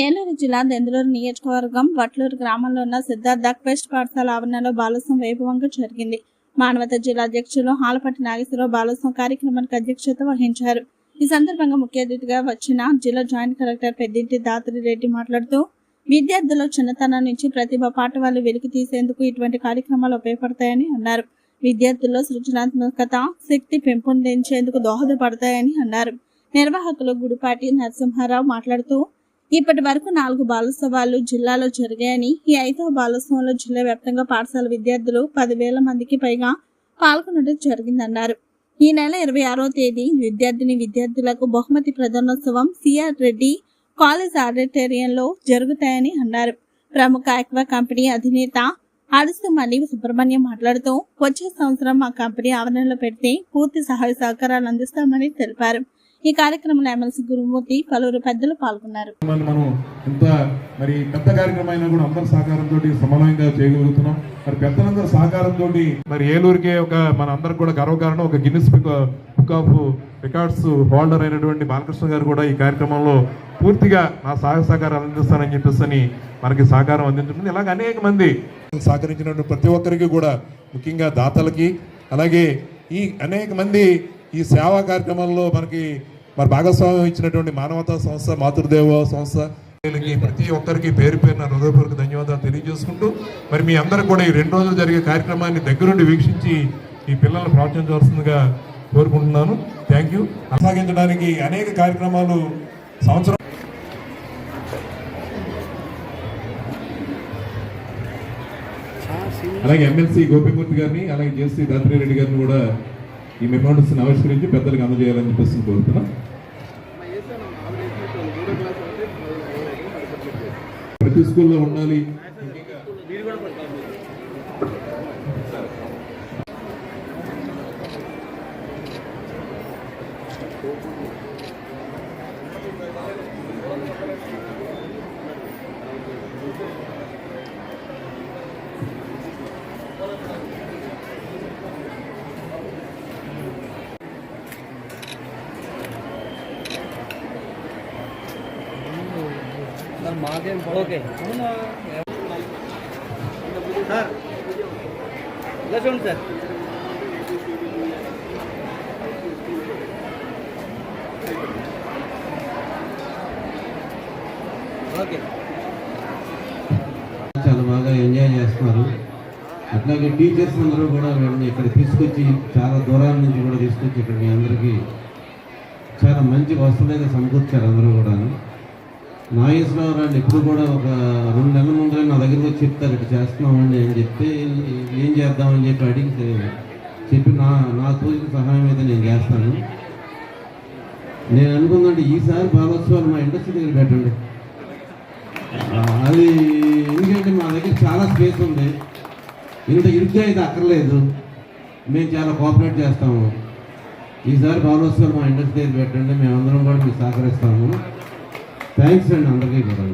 ఏలూరు జిల్లా దెందులూరు నియోజకవర్గం వట్లూరు గ్రామంలో ఉన్న సిద్ధార్థ క్వెస్ట్ పాఠశాల ఆవరణలో బాలోత్సవం వైభవంగా జరిగింది. మానవత జిల్లా అధ్యక్షులు హాలపట్టి నాగేశ్వరరావు బాలోత్సవం కార్యక్రమానికి అధ్యక్షత వహించారు. ఈ సందర్భంగా ముఖ్య అతిథిగా వచ్చిన జిల్లా జాయింట్ కలెక్టర్ పెద్దింటి దాతరి రెడ్డి మాట్లాడుతూ విద్యార్థుల చిన్నతనం నుంచి ప్రతిభ పాఠవాళ్ళు వెలికి తీసేందుకు ఇటువంటి కార్యక్రమాలు ఉపయోగపడతాయని అన్నారు. విద్యార్థుల్లో సృజనాత్మకత శక్తి పెంపొందించేందుకు దోహదపడతాయని అన్నారు. నిర్వాహకులు గుడిపాటి నరసింహారావు మాట్లాడుతూ ఇప్పటి వరకు నాలుగు బాలోత్సవాలు జిల్లాలో జరిగాయని ఈ ఐదవ బాలోత్సవంలో జిల్లా వ్యాప్తంగా పాఠశాల విద్యార్థులు పదివేల మందికి పైగా పాల్గొనడం జరిగిందన్నారు. ఈ నెల ఇరవై ఆరో తేదీ విద్యార్థిని విద్యార్థులకు బహుమతి ప్రధానోత్సవం సిఆర్ రెడ్డి కాలేజ్ ఆడిటోరియంలో జరుగుతాయని అన్నారు. ప్రముఖ ఆక్వా కంపెనీ అధినేత అడుసుమణి సుబ్రహ్మణ్యం మాట్లాడుతూ వచ్చే సంవత్సరం మా కంపెనీ ఆవరణలో పెడితే పూర్తి సహాయ సహకారాలు అందిస్తామని తెలిపారు. ఈ కార్యక్రమంలో ఎమ్మెల్సీ గురుమూర్తి పలువురు పెద్దలు పాల్గొన్నారు. మనం ఇంత మరి పెద్ద కార్యక్రమం అయినా కూడా అందరి సహకారంతో సమన్వయంగా చేయగలుగుతున్నాం. మరి పెద్దలందరి సహకారంతో మరి ఏలూరుకే ఒక మన అందరికి కూడా గర్వకారణం. ఒక Guinness book of records holder అయినటువంటి బాలకృష్ణ గారు కూడా ఈ కార్యక్రమంలో పూర్తిగా నా సహాయ సహకారం అందిస్తానని చెప్పేసి మనకి సహకారం అందించుంటుంది ఇలాగ అనేక మంది సహకరించినటువంటి ప్రతి ఒక్కరికి కూడా ముఖ్యంగా దాతలకి అలాగే ఈ అనేక మంది ఈ సేవా కార్యక్రమంలో మనకి మరి భాగస్వామ్యం ఇచ్చినటువంటి మానవతా సంస్థ మాతృదేవ సంస్థ ప్రతి ఒక్కరికి పేరు పేరున హృదయపూర్వక ధన్యవాదాలు తెలియజేసుకుంటూ మరి మీ అందరూ కూడా ఈ రెండు రోజులు జరిగే కార్యక్రమాన్ని దగ్గరుండి వీక్షించి ఈ పిల్లల్ని ప్రోత్సహించవలసిందిగా కోరుకుంటున్నాను. థ్యాంక్ యూ కొనసాగించడానికి అనేక కార్యక్రమాలు సంవత్సరం అలాగే ఎమ్మెల్సీ గోపిమూర్తి గారిని అలాగే జేసీ దాత్రి రెడ్డి గారిని కూడా ఈ మెమోండర్స్ ఆవిష్కరించి పెద్దలకు అందజేయాలని చెప్పేసి కోరుతున్నాం ప్రతి స్కూల్లో ఉండాలి. ఓకే. సార్. ఇలా చూడండి సార్. ఓకే. చాలా బాగా ఎంజాయ్ చేస్తున్నారు. అట్లాగే టీచర్స్ అందరూ కూడా వీళ్ళని ఇక్కడ తీసుకొచ్చి చాలా దూరాల నుంచి కూడా తీసుకొచ్చి ఇక్కడ మీ అందరికీ చాలా మంచి వసతులుగా సమకూర్చారు అందరూ కూడా నాగేశ్వరరావు ఎప్పుడు కూడా ఒక రెండు నెలల ముందర నా దగ్గరికి వచ్చి చెప్తారు ఇట్లా చేస్తున్నామండి అని చెప్తే ఏం చేద్దామని చెప్పి అడిగి చెప్పి నా నా తోచిన సహాయం అయితే నేను చేస్తాను. నేను అనుకుందంటే ఈసారి భాగోత్సవాలు మా ఇండస్ట్రీ దగ్గర పెట్టండి. అది ఎందుకంటే మా దగ్గర చాలా స్పేస్ ఉంది. ఇంత ఇరుగ్గా అయితే అక్కర్లేదు. మేము చాలా కోఆపరేట్ చేస్తాము. ఈసారి బాలోత్సవాలు మా ఇండస్ట్రీ దగ్గర పెట్టండి. మేమందరం కూడా మీకు సహకరిస్తాము. థ్యాంక్స్ అండి అందరికీ కూడా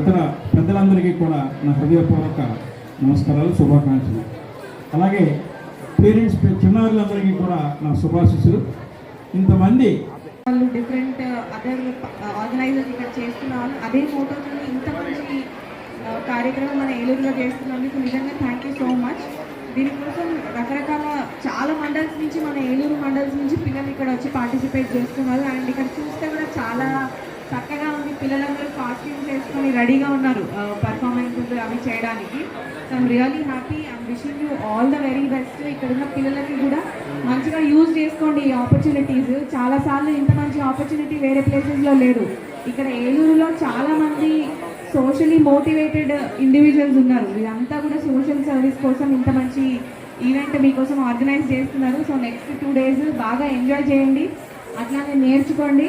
ఇతర పెద్దలందరికీ కూడా నా హృదయపూర్వక నమస్కారాలు శుభాకాంక్షలు. అలాగే పేరెంట్స్ చిన్నారులందరికీ కూడా నా శుభాశిస్సులు. ఇంతమంది వాళ్ళు డిఫరెంట్ అదర్ ఆర్గనైజర్స్ ఇక్కడ చేస్తున్న వాళ్ళు అదే ఫోటోతో ఇంత మంచి కార్యక్రమం మన ఏలూరులో చేస్తున్నందుకు నిజంగా థ్యాంక్ యూ సో మచ్ దీనికోసం రకరకాల చాలా మండల్స్ నుంచి మన ఏలూరు మండల్స్ నుంచి పిల్లలు ఇక్కడ వచ్చి పార్టిసిపేట్ చేస్తున్నారు. అండ్ ఇక్కడ చాలా చక్కగా ఉంది. పిల్లలందరూ కాస్ట్యూమ్స్ వేసుకొని రెడీగా ఉన్నారు పర్ఫార్మెన్సెస్ అవి చేయడానికి. So I'm really happy I'm wishing you all the very best ఇక్కడ ఉన్న పిల్లలకి కూడా మంచిగా యూజ్ చేసుకోండి ఈ ఆపర్చునిటీస్ చాలాసార్లు ఇంత మంచి ఆపర్చునిటీ వేరే ప్లేసెస్లో లేదు. ఇక్కడ ఏలూరులో చాలామంది సోషలీ మోటివేటెడ్ ఇండివిజువల్స్ ఉన్నారు. వీళ్ళంతా కూడా సోషల్ సర్వీస్ కోసం ఇంత మంచి ఈవెంట్ మీకోసం ఆర్గనైజ్ చేస్తున్నారు. సో నెక్స్ట్ టూ డేస్ బాగా ఎంజాయ్ చేయండి. అట్లానే నేర్చుకోండి.